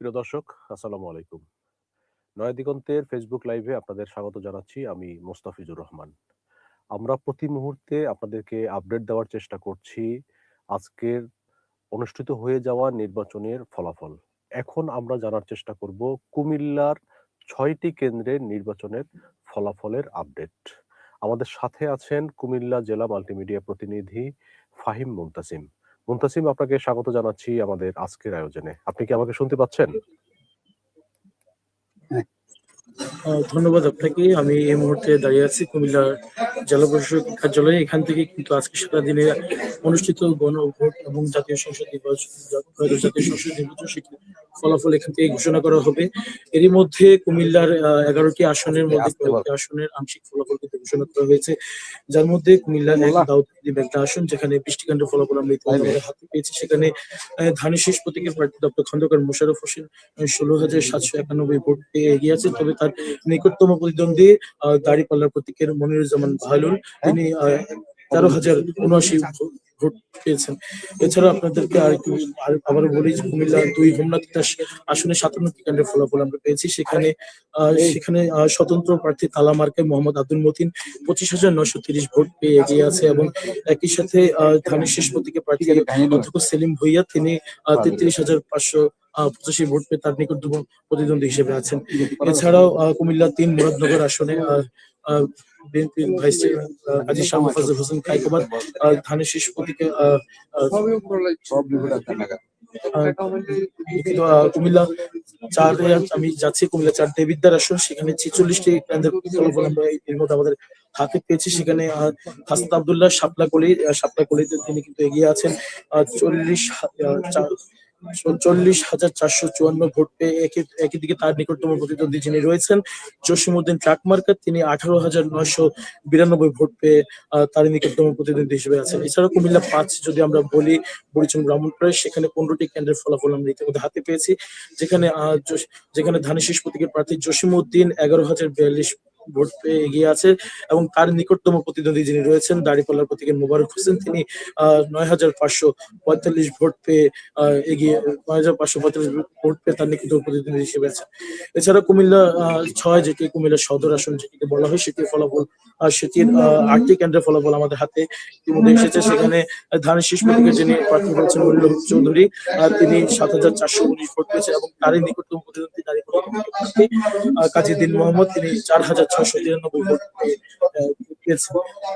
সুপ্রিয় দর্শক, আসসালামু আলাইকুম। নয়া দিগন্তের ফেসবুক লাইভে আপনাদের স্বাগত জানাচ্ছি। আমি মোস্তাফিজুর রহমান। আমরা প্রতি মুহূর্তে আপনাদেরকে আপডেট দেওয়ার চেষ্টা করছি আজকের অনুষ্ঠিত হয়ে যাওয়া নির্বাচনের ফলাফল। এখন আমরা জানার চেষ্টা করব কুমিল্লার ছয়টি কেন্দ্রের নির্বাচনের ফলাফলের আপডেট আমাদের সাথে আছেন কুমিল্লা জেলা মাল্টিমিডিয়া প্রতিনিধি ফাহিম মুন্তাসিম। মুন্তাসিম আপনাকে স্বাগত জানাচ্ছি আমাদের আজকের আয়োজনে। আপনি কি আমাকে শুনতে পাচ্ছেন? আহ, ধন্যবাদ আপনাকে। আমি এই মুহূর্তে দাঁড়িয়ে আছি কুমিল্লা জেলা প্রশাসক কার্যালয়ে। এখান থেকে কিন্তু আজকে সারা দিনে অনুষ্ঠিত গণভোট এবং জাতীয় সংসদ নির্বাচন জাতীয় সংসদ নির্বাচন ফলাফল এখান থেকে ঘোষণা করা হবে। এরই মধ্যে কুমিল্লার এগারোটি আসনের মধ্যে কয়েকটি আসনের আংশিক ফলাফল কিন্তু ঘোষণা করা হয়েছে। যার মধ্যে কুমিল্লা এক দাউদ্দিন একটা আসন যেখানে বৃষ্টিকাণ্ডের ফলাফল আমরা ইতিমধ্যে হাতে পেয়েছি। সেখানে ধানের শীষ প্রতীকের প্রার্থী ডক্টর খন্দকার মোশাররফ হোসেন ষোলো হাজার সাতশো একানব্বই ভোট পেয়ে এগিয়ে আছে তবে তার নিকটতম প্রতিদ্বন্দ্বী আহ, দাঁড়িপাল্লার প্রতীকের মনিরুজ্জামান বাহালুল তিনি তেরো হাজার উনআশি ভোট পেয়েছেন। এছাড়া আপনাদেরকে আর একটু আবার বলি কুমিল্লা দুই হোমনাথ তিতাস আসনে সাতান্নটি কেন্দ্রের ফলাফল আমরা পেয়েছি। সেখানে সেখানে স্বতন্ত্র প্রার্থী তালা মার্কে মোহাম্মদ আব্দুল মতিন পঁচিশ হাজার নয়শো তিরিশ ভোট পেয়ে এগিয়ে আছে এবং একই সাথে ধানের শেষ প্রতীকে প্রার্থী অধ্যক্ষ সেলিম ভুইয়া, তিনি তেত্রিশ হাজার পাঁচশো পঁচাশি ভোট পেয়ে তার নিকটতম প্রতিদ্বন্দ্বী হিসেবে আছেন। এছাড়াও কুমিল্লা তিন মুরাদনগর আসনে বিএনপির ভাইস আহ, শাহ হোসেন কাইকোবাদ ধানের শীষ প্রতীকে কুমিল্লা চার আমি যাচ্ছি কুমিল্লা চার দেবিদ্যার আসন সেখানে ছেচল্লিশটি কেন্দ্রের ফলাফল আমরা এর মধ্যে আমাদের হাতে পেয়েছি। সেখানে হাসনাত আবদুল্লাহ শাপলাকলি আহ, শাপলাকলিতে তিনি কিন্তু এগিয়ে আছেন। চল্লিশ চল্লিশ হাজার চারশো চুয়ান্ন ভোট পেয়ে একই দিকে তার নিকটতম প্রতিদ্বন্দ্বী যিনি রয়েছেন, জসিমউদ্দিন ট্রাক মার্কার তিনি আঠারো হাজার নয়শো বিরানব্বই ভোট পেয়ে তার নিকটতম প্রতিদ্বন্দ্বী হিসেবে আছেন। এছাড়া কুমিল্লা পাঁচ, যদি আমরা বলি বরিচুন ব্রাহ্মণপাড়ায় সেখানে পনেরোটি কেন্দ্রের ফলাফল আমরা ইতিমধ্যে হাতে পেয়েছি। যেখানে যেখানে ধানের শীষ প্রতীকের প্রার্থী জসিমউদ্দিন, এগারো হাজার বিয়াল্লিশ ভোট পেয়ে এগিয়ে আছে এবং তার নিকটতম প্রতিদ্বন্দ্বী যিনি রয়েছেন দাড়িপাল্লার প্রতীকের মোবারক হোসেন তিনি নয় হাজার পাঁচশো পঁয়তাল্লিশ ভোট পেয়ে এগিয়ে নয় হাজার পাঁচশো পঁয়তাল্লিশ ভোট পেয়ে তার নিকট প্রতিদ্বন্দ্বী হিসেবে আছে এছাড়া কুমিল্লা ছয় যেটি কুমিল্লা সদর আসন যেটিকে বলা হয় সেটির ফলাফল সেটির আটটি কেন্দ্রের ফলাফল আমাদের হাতে ইতিমধ্যে এসেছে। সেখানে ধানের শীষ প্রতীকের যিনি প্রার্থী মনিরুল হক চৌধুরী তিনি সাত হাজার চারশো উনিশ ভোট পেয়েছেন এবং তারই নিকটতম প্রতিদ্বন্দ্বী আহ, কাজী দিন মোহাম্মদ তিনি চার হাজার ছয়শো তিরানব্বই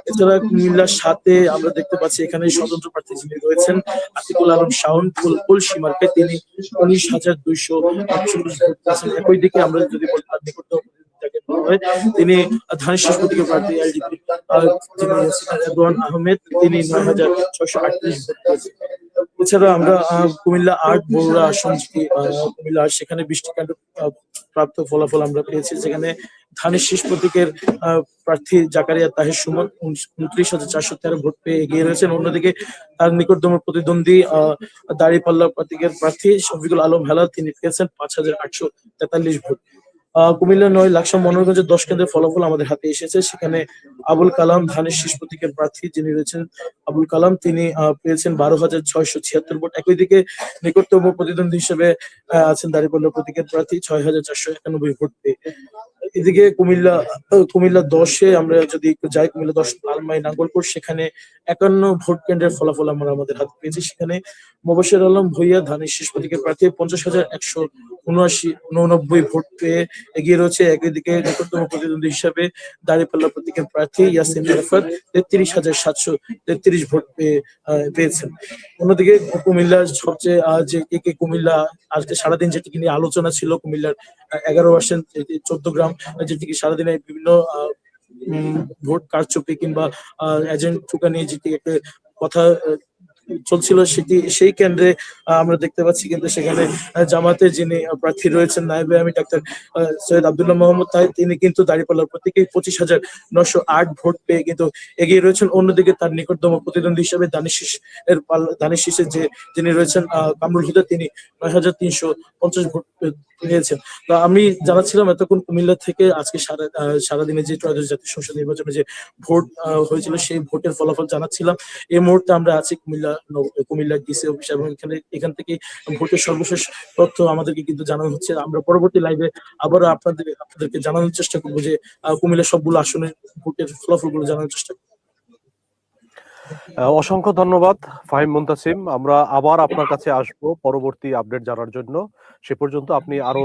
এছাড়া কুমিল্লার সাথে আমরা দেখতে পাচ্ছি এখানে স্বতন্ত্র প্রার্থী যিনি রয়েছেন, আতিকুল আলম শাওন ফুল সীমার্কে তিনি উনিশ হাজার দুইশো আটচল্লিশ ভোট পেয়েছেন। একই দিকে আমরা যদি বলি, তার নিকটতম তিনি শেষ প্রতীকের প্রার্থী এলডিপি আহমেদ, তিনি নয় হাজার ছয়শো আটত্রিশ ভোট পেয়েছেন। এছাড়া আমরা কুমিল্লা আর্ট বগুড়া আসন কুমিল্লা আট সেখানে বৃষ্টিকাণ্ড আহ, প্রাপ্ত ফলাফল আমরা পেয়েছি যেখানে ধানের শীষ প্রতীকের আহ, প্রার্থী জাকারিয়া তাহের সুমন উনত্রিশ হাজার চারশো তেরো ভোট পেয়ে এগিয়ে রয়েছেন। অন্যদিকে তার নিকটতম প্রতিদ্বন্দ্বী আহ দাঁড়িপাল্লা প্রতীকের প্রার্থী শফিকুল আলম হেলাল তিনি পেয়েছেন পাঁচ হাজার আটশো তেতাল্লিশ ভোট। কুমিল্লা নয় লাকসাম মনোরগঞ্জের দশ কেন্দ্রের ফলাফল আমাদের হাতে এসেছে। সেখানে আবুল কালাম ধানের শীষ প্রতীকের প্রার্থী যিনি রয়েছেন আবুল কালাম, তিনি পেয়েছেন বারো হাজার ছয়শো ছিয়াত্তর ভোট। একই দিকে নিকটতম প্রতিদ্বন্দ্বী হিসেবে আছেন দাঁড়িপাল্লা প্রতীকের প্রার্থী, ছয় হাজার চারশো একানব্বই ভোট পেয়ে। এদিকে কুমিল্লা কুমিল্লা দশে আমরা যদি একটু যাই, কুমিল্লা দশ আলমাই নাঙ্গলপুর সেখানে একান্ন ভোট কেন্দ্রের ফলাফল আমরা আমাদের হাতে পেয়েছি। সেখানে মোবাশির আলম ভুইয়া ধানের শেষ প্রতীকের প্রার্থী, পঞ্চাশ হাজার একশো উনআশি, উননব্বই ভোট পেয়ে এগিয়ে রয়েছে। একই দিকে নিকটতম প্রতিদ্বন্দ্বী হিসাবে দাঁড়িপাল্লা প্রতীকের প্রার্থী ইয়াসিন আরাফাত, তেত্রিশ হাজার সাতশো তেত্রিশ ভোট পেয়ে পেয়েছেন। অন্যদিকে কুমিল্লার সবচেয়ে যে কে কে কুমিল্লা, আজকে সারাদিন যেটি নিয়ে আলোচনা ছিল কুমিল্লার এগারো পার্সেন্ট চোদ্দ গ্রাম, যেটিকে সারাদিনে বিভিন্ন ভোট কারচুপি কিংবা এজেন্ট ঠুকা নিয়ে যেটি একটা কথা চলছিল সেটি, সেই কেন্দ্রে আমরা দেখতে পাচ্ছি কিন্তু সেখানে জামাতে যিনি প্রার্থী রয়েছেন নায়েবে আমি ডাক্তার সৈয়দ আব্দুল্লাহ মোহাম্মদ তাই তিনি কিন্তু দাঁড়িপাল্লার প্রতীকে পঁচিশ হাজার নশো আট ভোট পেয়ে কিন্তু এগিয়ে রয়েছেন। অন্যদিকে তার নিকটতম প্রতিদ্বন্দ্বী হিসেবে দানিশ এর পাল্লা- দানিশ শীষের যে, যিনি রয়েছেন কামরুল হুদা তিনি নয় হাজার তিনশো পঞ্চাশ ভোট পেয়েছেন তো আমি জানাচ্ছিলাম এতক্ষণ কুমিল্লা থেকে আজকে সারাদিনে যে ত্রয়োদশ জাতীয় সংসদ নির্বাচনে যে ভোট হয়েছিল সেই ভোটের ফলাফল জানাচ্ছিলাম। এই মুহূর্তে আমরা আছি কুমিল্লা কুমিল্লা ডিসি অফিস এবং এখানে এখান থেকে ভোটের সর্বশেষ তথ্য আমাদেরকে কিন্তু জানানো হচ্ছে। আমরা পরবর্তী লাইভে আবারও আপনাদের আপনাদেরকে জানানোর চেষ্টা করব যে আহ, কুমিল্লার সবগুলো আসনের ভোটের ফলাফলগুলো জানানোর চেষ্টা করব। অসংখ্য ধন্যবাদ, ফাহিম মুন্তাসিম। আমরা আবার আপনার কাছে আসব পরবর্তী আপডেট জানার জন্য। সে পর্যন্ত আপনি আরও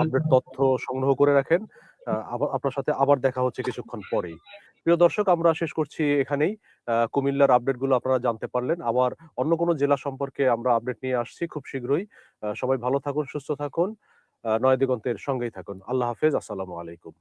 আপডেট তথ্য সংগ্রহ করে রাখেন। আপনার সাথে আবার দেখা হচ্ছে কিছুক্ষণ পরেই। প্রিয় দর্শক, আমরা শেষ করছি এখানেই। কুমিল্লার আপডেটগুলো আপনারা জানতে পারলেন। আবার অন্য কোনো জেলা সম্পর্কে আমরা আপডেট নিয়ে আসছি খুব শীঘ্রই। সবাই ভালো থাকুন, সুস্থ থাকুন। নয়া দিগন্তের সঙ্গেই থাকুন। আল্লাহ হাফেজ, আসসালামু আলাইকুম।